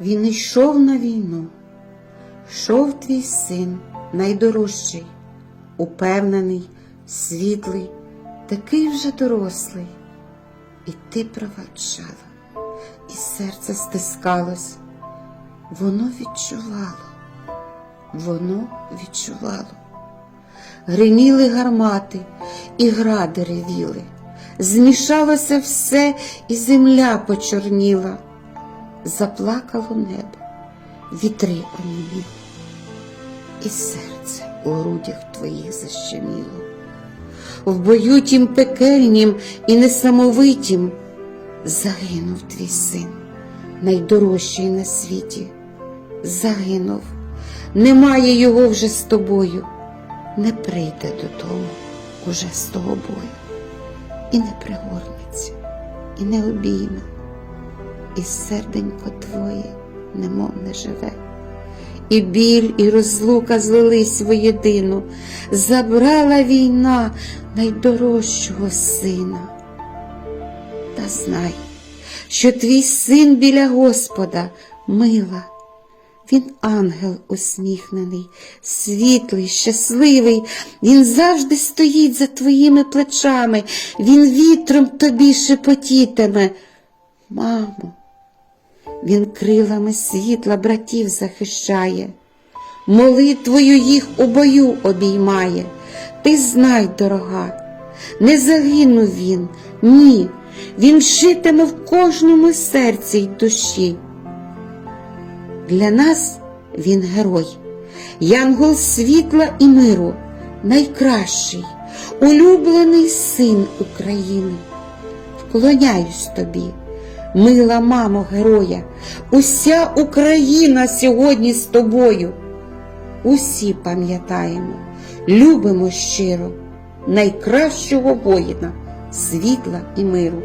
Він йшов на війну, йшов твій син, найдорожчий, упевнений, світлий, такий вже дорослий. І ти проваджала, і серце стискалось. Воно відчувало, воно відчувало. Гриміли гармати, і гради ревіли. Змішалося все, і земля почорніла. Заплакало небо, вітри оніміли, і серце у грудях твоїх защеміло. В бою тім пекельнім і несамовитім загинув твій син, найдорожчий на світі. Загинув, немає його вже з тобою, не прийде додому уже з того бою, і не пригорнеться, і не обійме, і серденько твоє немов не живе. І біль, і розлука злились воєдину, забрала війна найдорожчого сина. Та знай, що твій син біля Господа мила, він ангел усміхнений, світлий, щасливий, він завжди стоїть за твоїми плечами, він вітром тобі шепотітиме. Мамо, він крилами світла братів захищає, молитвою їх у бою обіймає. Ти знай, дорога, не загинув він, ні, він житиме в кожному серці й душі. Для нас він герой, янгол світла і миру, найкращий, улюблений син України. Вклоняюсь тобі, мила мамо героя, уся Україна сьогодні з тобою. Усі пам'ятаємо, любимо щиро найкращого воїна, світла і миру.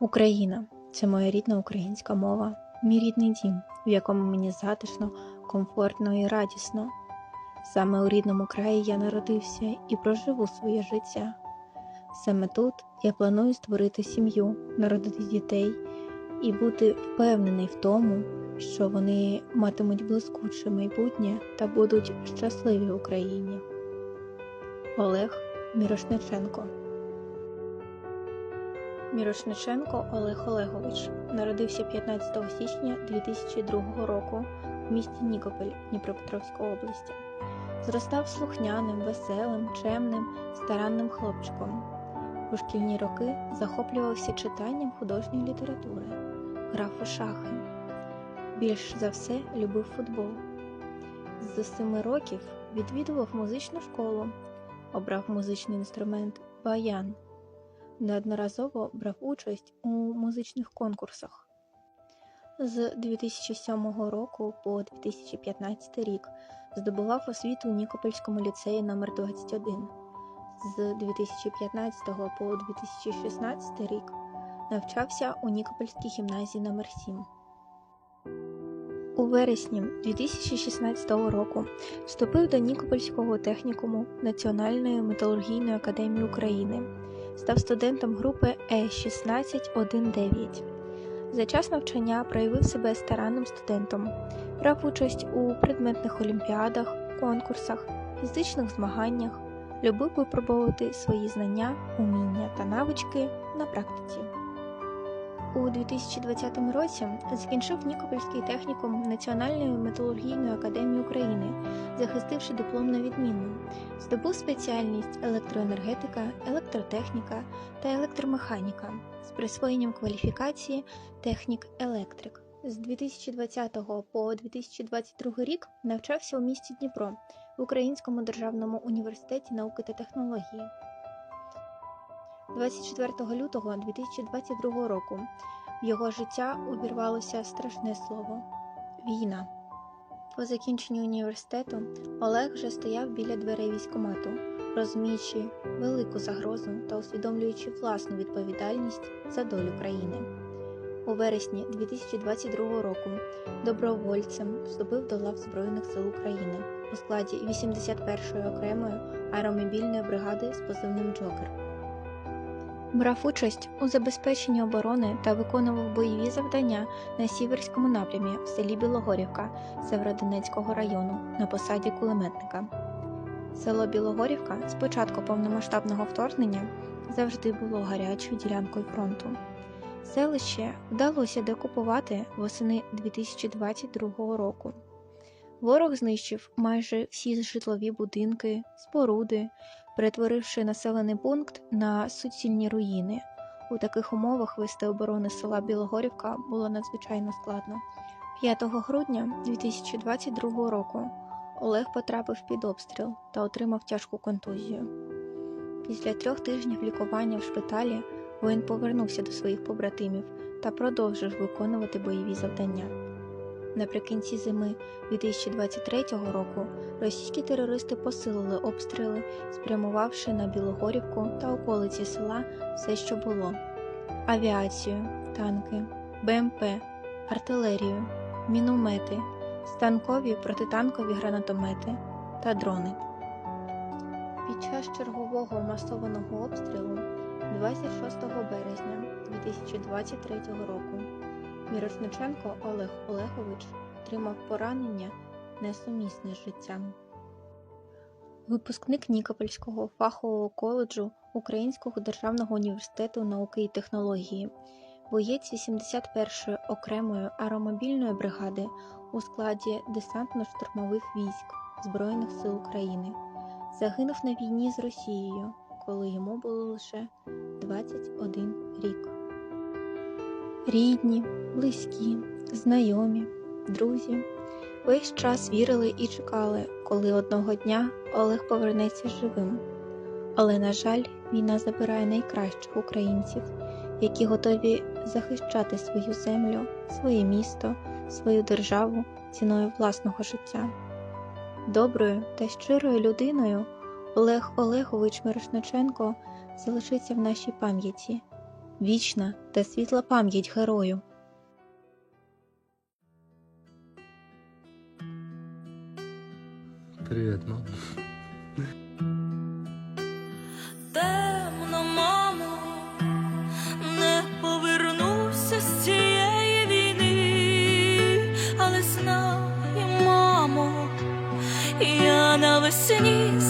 Україна це моя рідна українська мова, мій рідний дім, в якому мені затишно, комфортно і радісно. Саме у рідному краї я народився і проживу своє життя. Саме тут я планую створити сім'ю, народити дітей і бути впевнений в тому, що вони матимуть блискуче майбутнє та будуть щасливі в Україні. Олег Мірошниченко Мірошниченко Олег Олегович народився 15 січня 2002 року місті Нікополь Дніпропетровської області. Зростав слухняним, веселим, чемним, старанним хлопчиком. У шкільні роки захоплювався читанням художньої літератури, грав у шахи. Більш за все любив футбол. З семи років відвідував музичну школу, обрав музичний інструмент баян неодноразово брав участь у музичних конкурсах. З 2007 року по 2015 рік. Здобував освіту у Нікопольському ліцеї номер 21 З 2015 по 2016 рік навчався у Нікопольській гімназії номер 7 У вересні 2016 року вступив до Нікопольського технікуму Національної металургійної академії України. Став студентом групи Е1619. За час навчання проявив себе старанним студентом, брав участь у предметних олімпіадах, конкурсах, фізичних змаганнях, любив випробовувати свої знання, уміння та навички на практиці. У 2020 році закінчив Нікопольський технікум Національної металургійної академії України, захистивши диплом на відмінно. Здобув спеціальність електроенергетика, електротехніка та електромеханіка з присвоєнням кваліфікації технік-електрик. З 2020 по 2022 рік навчався у місті Дніпро в Українському державному університеті науки та технології. 24 лютого 2022 року в його життя увірвалося страшне слово війна. По закінченню університету Олег вже стояв біля дверей військомату, розуміючи велику загрозу та усвідомлюючи власну відповідальність за долю країни. У вересні 2022 року добровольцем вступив до лав Збройних сил України у складі 81-ї окремої аеромобільної бригади з позивним Джокер. Брав участь у забезпеченні оборони та виконував бойові завдання на Сіверському напрямі в селі Білогорівка Северодонецького району на посаді кулеметника. Село Білогорівка з початку повномасштабного вторгнення завжди було гарячою ділянкою фронту. Селище вдалося деокупувати восени 2022 року. Ворог знищив майже всі житлові будинки, споруди, перетворивши населений пункт на суцільні руїни. У таких умовах вести оборони села Білогорівка було надзвичайно складно. 5 грудня 2022 року Олег потрапив під обстріл та отримав тяжку контузію. Після трьох тижнів лікування в шпиталі воїн повернувся до своїх побратимів та продовжив виконувати бойові завдання. Наприкінці зими 2023 року російські терористи посилили обстріли, спрямувавши на Білогорівку та околиці села все, що було: авіацію, танки, БМП, артилерію, міномети, станкові протитанкові гранатомети та дрони. Під час чергового масованого обстрілу 26 березня 2023 року Мірошниченко Олег Олегович отримав поранення несумісне з життям. Випускник Нікопольського фахового коледжу Українського державного університету науки і технології, боєць 81-ї окремої аеромобільної бригади у складі десантно-штурмових військ Збройних сил України, загинув на війні з Росією, коли йому було лише 21 рік. Рідні, близькі, знайомі, друзі весь час вірили і чекали, коли одного дня Олег повернеться живим. Але, на жаль, війна забирає найкращих українців, які готові захищати свою землю, своє місто, свою державу ціною власного життя. Доброю та щирою людиною Олег Олегович Мирошниченко залишиться в нашій пам'яті. Вічна та світла пам'ять герою. Привет, мам. Темно, мамо, не повернуся з цієї війни, але знай, мамо, я навесні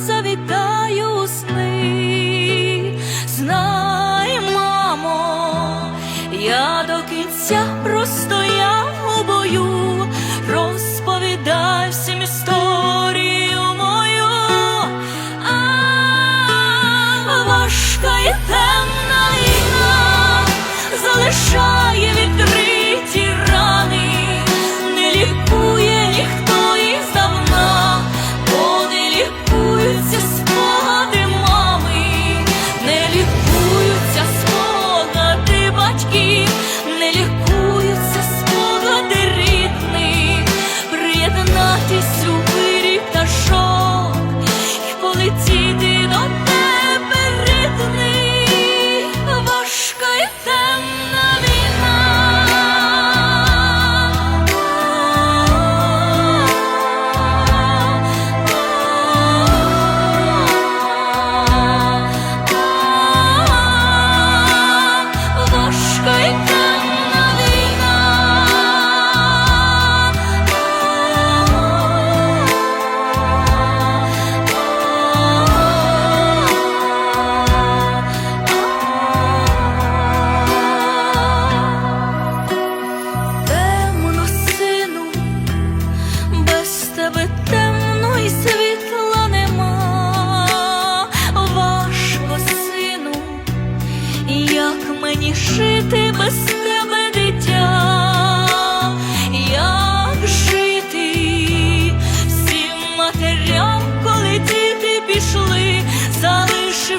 кінця простояв у бою, розповідай всім історію мою. А важка і темна війна залишає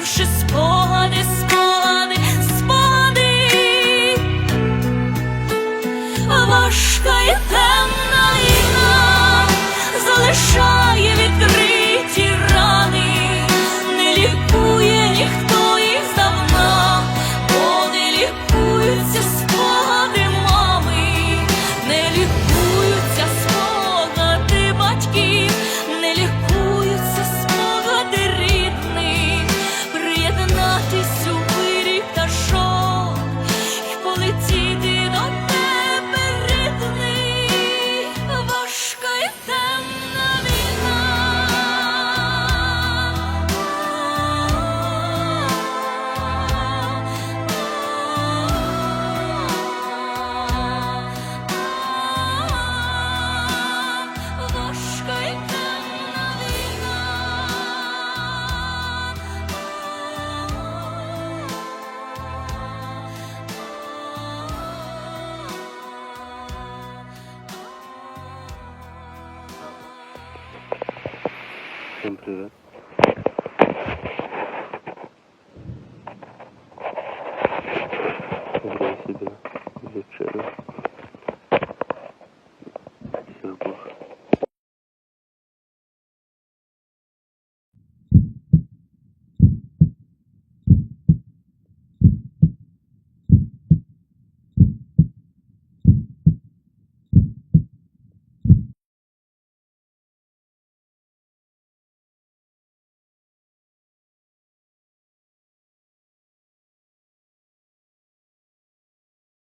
залишивши спогади, sempre